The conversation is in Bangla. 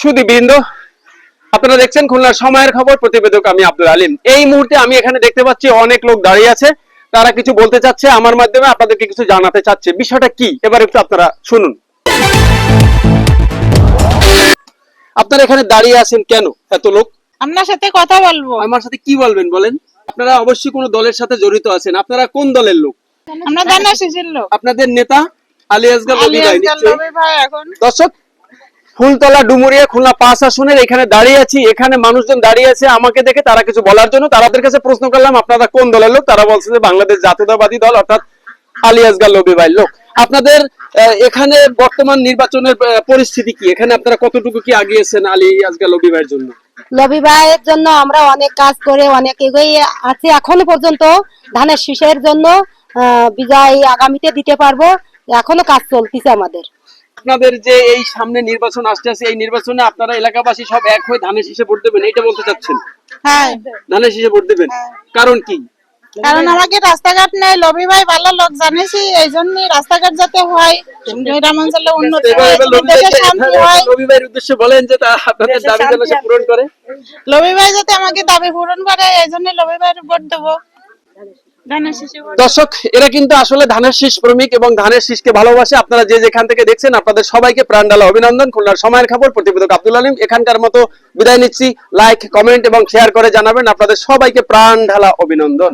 সুদীবৃন্দ আপনারা দেখছেন খুলনার সময়ের খবর প্রতিবেদক আমি আব্দুল আলিম। এই মুহূর্তে আমি এখানে দেখতে পাচ্ছি অনেক লোক দাঁড়িয়ে আছে তারা কিছু বলতে চাচ্ছে আমার মাধ্যমে আপনাদেরকে কিছু জানাতে চাচ্ছে। বিষয়টা কি? এবার একটু আপনারা শুনুন। আপনারা এখানে দাঁড়িয়ে আছেন কেন এত লোক? আপনার সাথে কথা বলব। আমার সাথে কি বলবেন বলেন? আপনারা অবশ্যই কোন দলের সাথে জড়িত আছেন। আপনারা কোন দলের লোক? আমরা আপনাদের নেতা আলী এখন। দর্শক ফুলতলা ডুমুরিয়া খুলনা পাঁচ আসনের এখানে দাঁড়িয়ে আছি, এখানে মানুষজন দাঁড়িয়ে আছে আমাকে দেখে তারা কিছু বলার জন্য। তাদের কাছে প্রশ্ন করলাম, আপনারা কোন দলের লোক? তারা বলছে যে বাংলাদেশ জাতীয়তাবাদী দল, অর্থাৎ আলী আসগার লবি ভাই লোক। আপনাদের এখানে বর্তমান নির্বাচনের পরিস্থিতি কি? এখানে আপনারা কতটুকু কি আগিয়েছেন আলী আসগার লবি ভাইয়ের জন্য? লবি ভাইয়ের জন্য আমরা অনেক কাজ করে অনেক এগিয়ে আছি। এখনও পর্যন্ত ধানের শীষের জন্য বিজয় আগামীতে দিতে পারব। এখনও কাজ চলতেছে আমাদের। আপনাদের যে এই সামনে নির্বাচন আসতে আছে এই নির্বাচনে আপনারা এলাকাবাসী সব এক হয়ে ধানের শীষে ভোট দেবেন এইটা বলতে চাচ্ছেন? হ্যাঁ। ধানের শীষে ভোট দেবেন? কারণ কি? কারণ আমাকে রাস্তাঘাট নেই লবি ভাই ভালো লোক জানিসই এই জন্য রাস্তাঘাট যাতে হয় গ্রাম অঞ্চলে উন্নতি হয় এবার রবি দেশে ভাইকে- শান্তি হয় রবি ভাইয়ের উদ্দেশ্যে বলেন যে আপনাদের দাবি যেন পূরণ করে। লবি ভাই যাতে আমাকে দাবি পূরণ করে এই জন্য লবি ভাইয়ের ভোট দেবো। দর্শক, এরা কিন্তু আসলে ধানের শীষ প্রেমিক এবং ধানের শীষকে ভালোবাসে। আপনারা যে যেখান থেকে দেখছেন, আপনাদের সবাইকে প্রাণ ডালা অভিনন্দন। খুলনার সময়ের খবর, প্রতিবেদক আব্দুল আলিম এখানকার মতো বিদায় নিচ্ছি। লাইক কমেন্ট এবং শেয়ার করে জানাবেন। আপনাদের সবাইকে প্রাণ ঢালা অভিনন্দন।